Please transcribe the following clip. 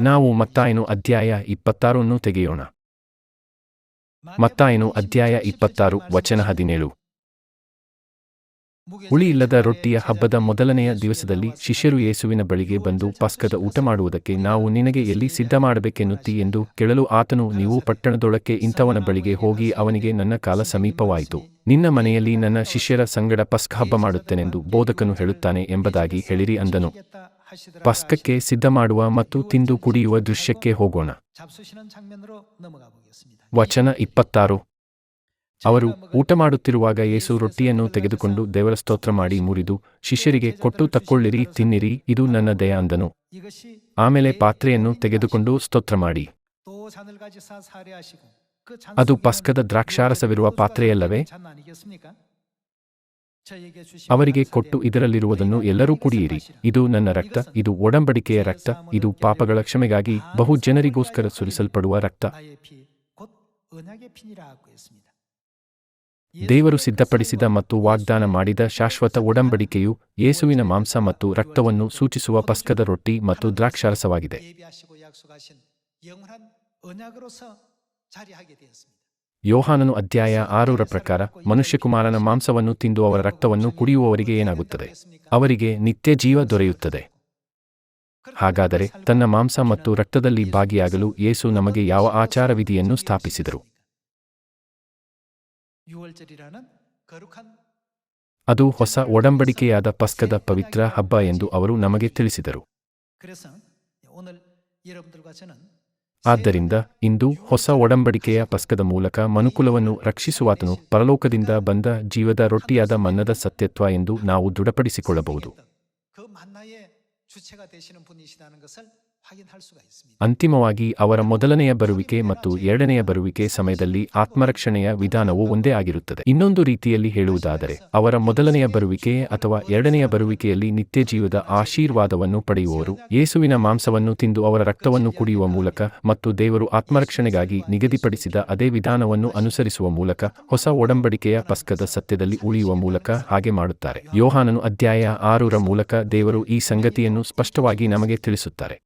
ನಾವು ಮತ್ತಾಯನು ಅಧ್ಯಾಯ ಇಪ್ಪತ್ತಾರನ್ನು ತೆಗೆಯೋಣ. ಮತ್ತಾಯನು ಅಧ್ಯಾಯ ಇಪ್ಪತ್ತಾರು, ವಚನ ಹದಿನೇಳು. ಹುಳಿಯಿಲ್ಲದ ರೊಟ್ಟಿಯ ಹಬ್ಬದ ಮೊದಲನೆಯ ದಿವಸದಲ್ಲಿ ಶಿಷ್ಯರು ಯೇಸುವಿನ ಬಳಿಗೆ ಬಂದು ಪಸ್ಕದ ಊಟ ಮಾಡುವುದಕ್ಕೆ ನಾವು ನಿನಗೆ ಎಲ್ಲಿ ಸಿದ್ಧ ಮಾಡಬೇಕೆನ್ನುತ್ತಿ ಎಂದು ಕೇಳಲು ಆತನು, ನೀವು ಪಟ್ಟಣದೊಳಕ್ಕೆ ಇಂಥವನ ಬಳಿಗೆ ಹೋಗಿ ಅವನಿಗೆ ನನ್ನ ಕಾಲ ಸಮೀಪವಾಯಿತು. ನಿನ್ನ ಮನೆಯಲ್ಲಿ ನನ್ನ ಶಿಷ್ಯರ ಸಂಗಡ ಪಸ್ಕ ಹಬ್ಬ ಮಾಡುತ್ತೇನೆಂದು ಬೋಧಕನು ಹೇಳುತ್ತಾನೆ ಎಂಬುದಾಗಿ ಹೇಳಿರಿ ಅಂದನು. ಪಸ್ಕಕ್ಕೆ ಸಿದ್ಧ ಮಾಡುವ ಮತ್ತು ತಿಂದು ಕುಡಿಯುವ ದೃಶ್ಯಕ್ಕೆ ಹೋಗೋಣ. ವಚನ ಇಪ್ಪತ್ತಾರು. ಅವರು ಊಟ ಮಾಡುತ್ತಿರುವಾಗ ಯೇಸು ರೊಟ್ಟಿಯನ್ನು ತೆಗೆದುಕೊಂಡು ದೇವರ ಸ್ತೋತ್ರ ಮಾಡಿ ಮುರಿದು, ಶಿಷ್ಯರಿಗೆ ಕೊಟ್ಟು ತಕ್ಕೊಳ್ಳಿರಿ, ತಿನ್ನಿರಿ, ಇದು ನನ್ನ ದಯ ಅಂದನು. ಆಮೇಲೆ ಪಾತ್ರೆಯನ್ನು ತೆಗೆದುಕೊಂಡು ಸ್ತೋತ್ರ ಮಾಡಿ. ಅದು ಪಸ್ಕದ ದ್ರಾಕ್ಷಾರಸವಿರುವ ಪಾತ್ರೆಯಲ್ಲವೇ? ಅವರಿಗೆ ಕೊಟ್ಟು ಇದರಲ್ಲಿರುವುದನ್ನು ಎಲ್ಲರೂ ಕುಡಿಯಿರಿ. ಇದು ನನ್ನ ರಕ್ತ ಇದು ಒಡಂಬಡಿಕೆಯ ರಕ್ತ ಇದು ಪಾಪಗಳ ಕ್ಷಮೆಗಾಗಿ ಬಹು ಜನರಿಗೋಸ್ಕರ ಸುರಿಸಲ್ಪಡುವ ರಕ್ತ. ದೇವರು ಸಿದ್ಧಪಡಿಸಿದ ಮತ್ತು ವಾಗ್ದಾನ ಮಾಡಿದ ಶಾಶ್ವತ ಒಡಂಬಡಿಕೆಯು ಯೇಸುವಿನ ಮಾಂಸ ಮತ್ತು ರಕ್ತವನ್ನು ಸೂಚಿಸುವ ಪಸ್ಕದ ರೊಟ್ಟಿ ಮತ್ತು ದ್ರಾಕ್ಷಾರಸವಾಗಿದೆ. ಯೋಹಾನನು ಅಧ್ಯಾಯ ಆರೂರ ಪ್ರಕಾರ ಮನುಷ್ಯಕುಮಾರನ ಮಾಂಸವನ್ನು ತಿಂದು ಅವರ ರಕ್ತವನ್ನು ಕುಡಿಯುವವರಿಗೆ ಏನಾಗುತ್ತದೆ? ಅವರಿಗೆ ನಿತ್ಯ ಜೀವ ದೊರೆಯುತ್ತದೆ. ಹಾಗಾದರೆ ತನ್ನ ಮಾಂಸ ಮತ್ತು ರಕ್ತದಲ್ಲಿ ಭಾಗಿಯಾಗಲು ಯೇಸು ನಮಗೆ ಯಾವ ಆಚಾರವಿಧಿಯನ್ನು ಸ್ಥಾಪಿಸಿದರು? ಅದು ಹೊಸ ಒಡಂಬಡಿಕೆಯಾದ ಪಸ್ಕದ ಪವಿತ್ರ ಹಬ್ಬ ಎಂದು ಅವರು ನಮಗೆ ತಿಳಿಸಿದರು. ಆದ್ದರಿಂದ ಇಂದು ಹೊಸ ಒಡಂಬಡಿಕೆಯ ಪಸ್ಕದ ಮೂಲಕ ಮನುಕುಲವನ್ನು ರಕ್ಷಿಸುವಾತನು ಪರಲೋಕದಿಂದ ಬಂದ ಜೀವದ ರೊಟ್ಟಿಯಾದ ಮನ್ನದ ಸತ್ಯತ್ವ ಎಂದು ನಾವು ದೃಢಪಡಿಸಿಕೊಳ್ಳಬಹುದು. ಅಂತಿಮವಾಗಿ ಅವರ ಮೊದಲನೆಯ ಬರುವಿಕೆ ಮತ್ತು ಎರಡನೆಯ ಬರುವಿಕೆ ಸಮಯದಲ್ಲಿ ಆತ್ಮರಕ್ಷಣೆಯ ವಿಧಾನವು ಒಂದೇ ಆಗಿರುತ್ತದೆ. ಇನ್ನೊಂದು ರೀತಿಯಲ್ಲಿ ಹೇಳುವುದಾದರೆ, ಅವರ ಮೊದಲನೆಯ ಬರುವಿಕೆ ಅಥವಾ ಎರಡನೆಯ ಬರುವಿಕೆಯಲ್ಲಿ ನಿತ್ಯ ಜೀವದ ಆಶೀರ್ವಾದವನ್ನು ಪಡೆಯುವವರು, ಯೇಸುವಿನ ಮಾಂಸವನ್ನು ತಿಂದು ಅವರ ರಕ್ತವನ್ನು ಕುಡಿಯುವ ಮೂಲಕ ಮತ್ತು ದೇವರು ಆತ್ಮರಕ್ಷಣೆಗಾಗಿ ನಿಗದಿಪಡಿಸಿದ ಅದೇ ವಿಧಾನವನ್ನು ಅನುಸರಿಸುವ ಮೂಲಕ ಹೊಸ ಒಡಂಬಡಿಕೆಯ ಪಸ್ಕದ ಸತ್ಯದಲ್ಲಿ ಉಳಿಯುವ ಮೂಲಕ ಹಾಗೆ ಮಾಡುತ್ತಾರೆ. ಯೋಹಾನನು ಅಧ್ಯಾಯ ಆರೂರ ಮೂಲಕ ದೇವರು ಈ ಸಂಗತಿಯನ್ನು ಸ್ಪಷ್ಟವಾಗಿ ನಮಗೆ ತಿಳಿಸುತ್ತಾರೆ.